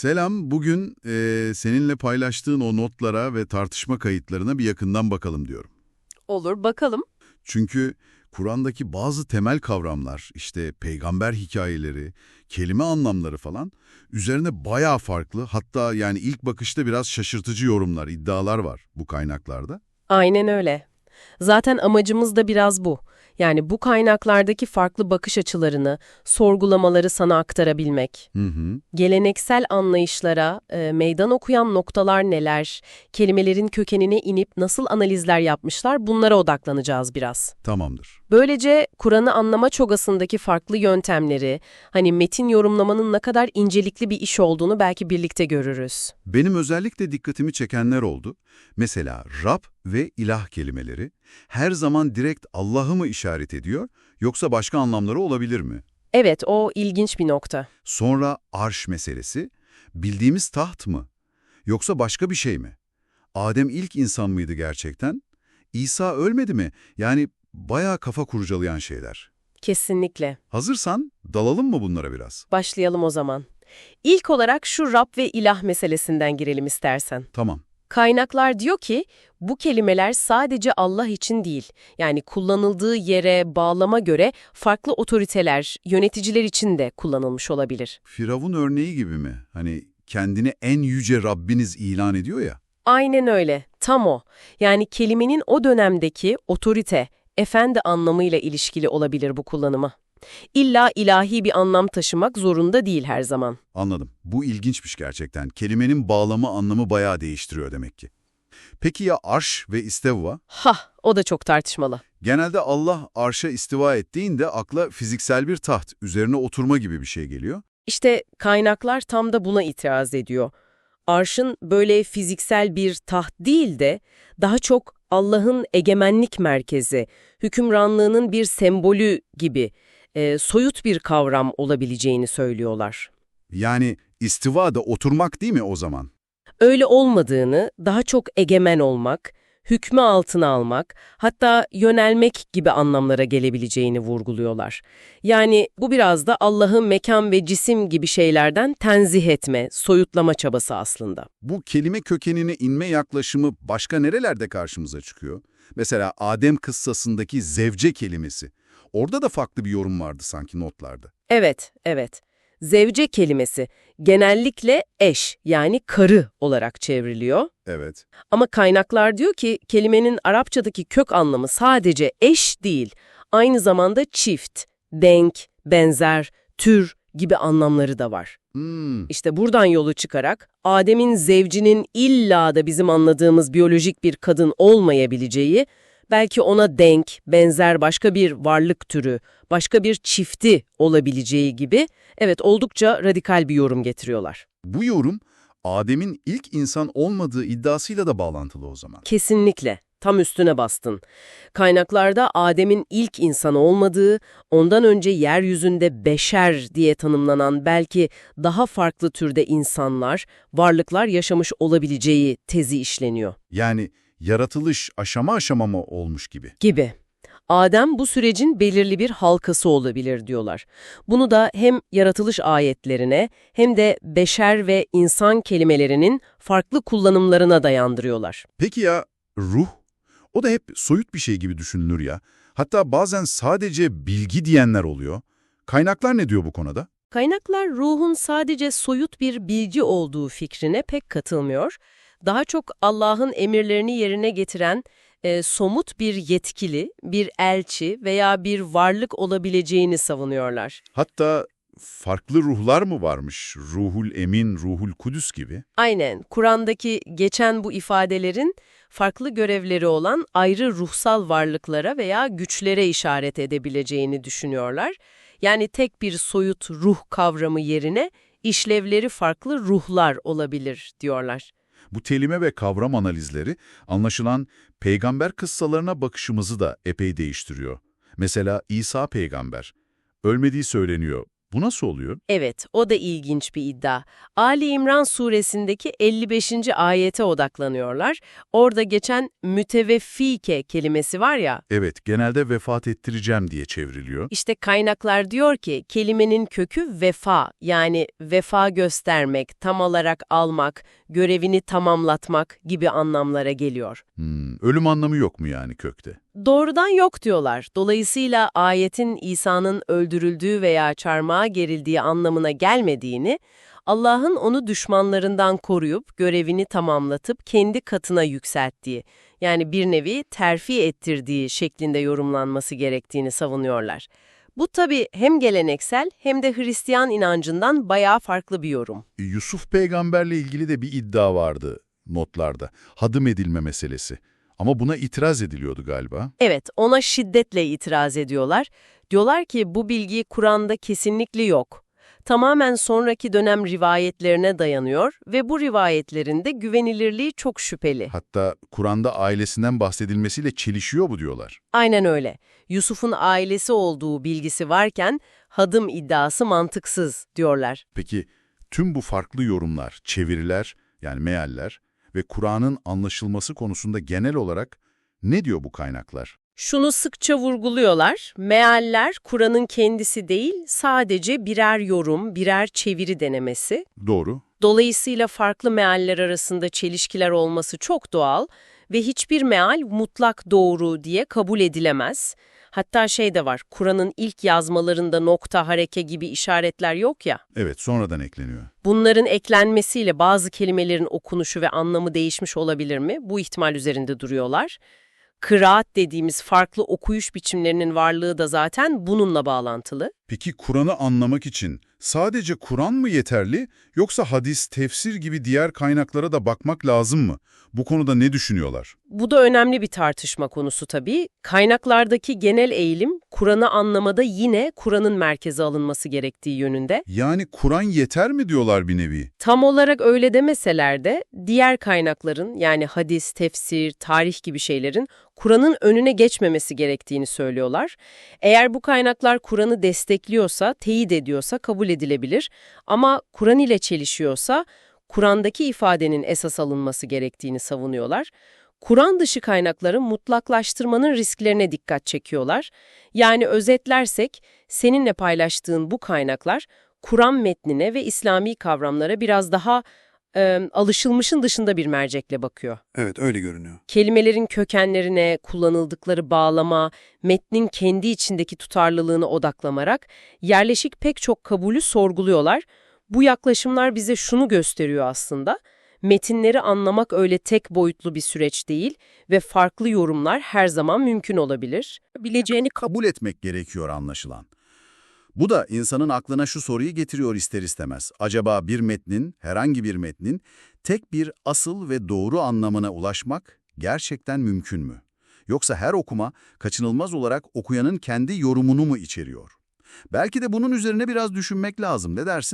Selam, bugün eee, seninle paylaştığın o notlara ve tartışma kayıtlarına bir yakından bakalım diyorum. Olur, bakalım. Çünkü Kur'an'daki bazı temel kavramlar, işte peygamber hikayeleri, kelime anlamları falan üzerine bayağı farklı, hatta yani ilk bakışta biraz şaşırtıcı yorumlar, iddialar var bu kaynaklarda. Aynen öyle. Zaten amacımız da biraz bu. Yani bu kaynaklardaki farklı bakış açılarını, sorgulamaları sana aktarabilmek. Hı hı. Geleneksel anlayışlara e, meydan okuyan noktalar neler, kelimelerin kökenine inip nasıl analizler yapmışlar bunlara odaklanacağız biraz. Tamamdır. Böylece Kur'an'ı anlama çogasındaki farklı yöntemleri, hani metin yorumlamanın ne kadar incelikli bir iş olduğunu belki birlikte görürüz. Benim özellikle dikkatimi çekenler oldu. Mesela Rab ve ilah kelimeleri her zaman direkt Allah'ı mı işaret ediyor yoksa başka anlamları olabilir mi? Evet, o ilginç bir nokta. Sonra arş meselesi, bildiğimiz taht mı? Yoksa başka bir şey mi? Adem ilk insan mıydı gerçekten? İsa ölmedi mi? Yani bayağı kafa kurcalayan şeyler. Kesinlikle. Hazırsan dalalım mı bunlara biraz? Başlayalım o zaman. İlk olarak şu Rab ve ilah meselesinden girelim istersen. Tamam. Kaynaklar diyor ki bu kelimeler sadece Allah için değil, yani kullanıldığı yere, bağlama göre farklı otoriteler, yöneticiler için de kullanılmış olabilir. Firavun örneği gibi mi? Hani kendini en yüce Rabbiniz ilan ediyor ya. Aynen öyle, tam o. Yani kelimenin o dönemdeki otorite, efendi anlamıyla ilişkili olabilir bu kullanımı. İlla ilahi bir anlam taşımak zorunda değil her zaman. Anladım. Bu ilginçmiş gerçekten. Kelimenin bağlamı anlamı bayağı değiştiriyor demek ki. Peki ya arş ve istevva? Hah, o da çok tartışmalı. Genelde Allah arşa istiva ettiğinde akla fiziksel bir taht, üzerine oturma gibi bir şey geliyor. İşte kaynaklar tam da buna itiraz ediyor. Arşın böyle fiziksel bir taht değil de daha çok Allah'ın egemenlik merkezi, hükümranlığının bir sembolü gibi e, soyut bir kavram olabileceğini söylüyorlar. Yani istiva da oturmak değil mi o zaman? Öyle olmadığını, daha çok egemen olmak, hükmü altına almak, hatta yönelmek gibi anlamlara gelebileceğini vurguluyorlar. Yani bu biraz da Allah'ı mekan ve cisim gibi şeylerden tenzih etme, soyutlama çabası aslında. Bu kelime kökenine inme yaklaşımı başka nerelerde karşımıza çıkıyor? Mesela Adem kıssasındaki zevce kelimesi. Orada da farklı bir yorum vardı sanki notlarda. Evet, evet. Zevce kelimesi genellikle eş yani karı olarak çevriliyor. Evet. Ama kaynaklar diyor ki kelimenin Arapçadaki kök anlamı sadece eş değil, aynı zamanda çift, denk, benzer, tür gibi anlamları da var. Hmm, İşte buradan yolu çıkarak Adem'in zevcinin illa da bizim anladığımız biyolojik bir kadın olmayabileceği, belki ona denk, benzer başka bir varlık türü, başka bir çifti olabileceği gibi, evet oldukça radikal bir yorum getiriyorlar. bu yorum Adem'in ilk insan olmadığı iddiasıyla da bağlantılı o zaman. Kesinlikle. Tam üstüne bastın. Kaynaklarda Adem'in ilk insan olmadığı, ondan önce yeryüzünde beşer diye tanımlanan belki daha farklı türde insanlar, varlıklar yaşamış olabileceği tezi işleniyor. Yani yaratılış aşama aşama mı olmuş gibi. Gibi. Adem bu sürecin belirli bir halkası olabilir diyorlar. Bunu da hem yaratılış ayetlerine hem de beşer ve insan kelimelerinin farklı kullanımlarına dayandırıyorlar. Peki ya ruh? O da hep soyut bir şey gibi düşünülür ya. Hatta bazen sadece bilgi diyenler oluyor. Kaynaklar ne diyor bu konuda? Kaynaklar ruhun sadece soyut bir bilgi olduğu fikrine pek katılmıyor. Daha çok Allah'ın emirlerini yerine getiren e, somut bir yetkili, bir elçi veya bir varlık olabileceğini savunuyorlar. Hatta farklı ruhlar mı varmış? Ruhul Emin, Ruhul Kudüs gibi. Aynen, Kur'an'daki geçen bu ifadelerin farklı görevleri olan ayrı ruhsal varlıklara veya güçlere işaret edebileceğini düşünüyorlar. Yani tek bir soyut ruh kavramı yerine işlevleri farklı ruhlar olabilir diyorlar. Bu kelime ve kavram analizleri anlaşılan peygamber kıssalarına bakışımızı da epey değiştiriyor. Mesela İsa peygamber. Ölmediği söyleniyor. Bu nasıl oluyor? Evet, o da ilginç bir iddia. Ali İmran suresindeki 55. ayete odaklanıyorlar. Orada geçen müteveffike kelimesi var ya, Evet, genelde vefat ettireceğim diye çevriliyor. işte kaynaklar diyor ki kelimenin kökü vefa, yani vefa göstermek, tam olarak almak, görevini tamamlatmak gibi anlamlara geliyor. Hmm, ölüm anlamı yok mu yani kökte? Doğrudan yok diyorlar. Dolayısıyla ayetin İsa'nın öldürüldüğü veya çarmıha gerildiği anlamına gelmediğini, Allah'ın onu düşmanlarından koruyup görevini tamamlatıp kendi katına yükselttiği, yani bir nevi terfi ettirdiği şeklinde yorumlanması gerektiğini savunuyorlar. Bu tabii hem geleneksel hem de Hristiyan inancından bayağı farklı bir yorum. Yusuf peygamberle ilgili de bir iddia vardı notlarda. Hadım edilme meselesi. Ama buna itiraz ediliyordu galiba. Evet, ona şiddetle itiraz ediyorlar. Diyorlar ki bu bilgi Kur'an'da kesinlikle yok. Tamamen sonraki dönem rivayetlerine dayanıyor ve bu rivayetlerin de güvenilirliği çok şüpheli. Hatta Kur'an'da ailesinden bahsedilmesiyle çelişiyor bu diyorlar. Aynen öyle. Yusuf'un ailesi olduğu bilgisi varken hadım iddiası mantıksız diyorlar. Peki tüm bu farklı yorumlar, çeviriler yani mealler ve Kur'an'ın anlaşılması konusunda genel olarak ne diyor bu kaynaklar? Şunu sıkça vurguluyorlar, mealler Kur'an'ın kendisi değil, sadece birer yorum, birer çeviri denemesi. Doğru. Dolayısıyla farklı mealler arasında çelişkiler olması çok doğal ve hiçbir meal mutlak doğru diye kabul edilemez. Hatta şey de var, Kur'an'ın ilk yazmalarında nokta, hareke gibi işaretler yok ya. Evet sonradan ekleniyor. Bunların eklenmesiyle bazı kelimelerin okunuşu ve anlamı değişmiş olabilir mi? Bu ihtimal üzerinde duruyorlar. Kıraat dediğimiz farklı okuyuş biçimlerinin varlığı da zaten bununla bağlantılı. Peki Kur'an'ı anlamak için sadece Kur'an mı yeterli yoksa hadis, tefsir gibi diğer kaynaklara da bakmak lazım mı? Bu konuda ne düşünüyorlar? Bu da önemli bir tartışma konusu tabii. Kaynaklardaki genel eğilim, Kur'an'ı anlamada yine Kur'an'ın merkeze alınması gerektiği yönünde. Yani Kur'an yeter mi diyorlar bir nevi? Tam olarak öyle demeseler de diğer kaynakların yani hadis, tefsir, tarih gibi şeylerin Kur'an'ın önüne geçmemesi gerektiğini söylüyorlar. Eğer bu kaynaklar Kur'an'ı destekliyorsa, teyit ediyorsa kabul edilebilir ama Kur'an ile çelişiyorsa Kur'an'daki ifadenin esas alınması gerektiğini savunuyorlar. Kur'an dışı kaynakları mutlaklaştırmanın risklerine dikkat çekiyorlar. Yani özetlersek, seninle paylaştığın bu kaynaklar Kur'an metnine ve İslami kavramlara biraz daha e, alışılmışın dışında bir mercekle bakıyor. Evet öyle görünüyor. Kelimelerin kökenlerine, kullanıldıkları bağlama, metnin kendi içindeki tutarlılığına odaklanarak yerleşik pek çok kabulü sorguluyorlar. Bu yaklaşımlar bize şunu gösteriyor aslında. Metinleri anlamak öyle tek boyutlu bir süreç değil ve farklı yorumlar her zaman mümkün olabilir. bileceğini kabul etmek gerekiyor anlaşılan. Bu da insanın aklına şu soruyu getiriyor ister istemez. Acaba bir metnin, herhangi bir metnin tek bir asıl ve doğru anlamına ulaşmak gerçekten mümkün mü? Yoksa her okuma kaçınılmaz olarak okuyanın kendi yorumunu mu içeriyor? Belki de bunun üzerine biraz düşünmek lazım. Ne dersin?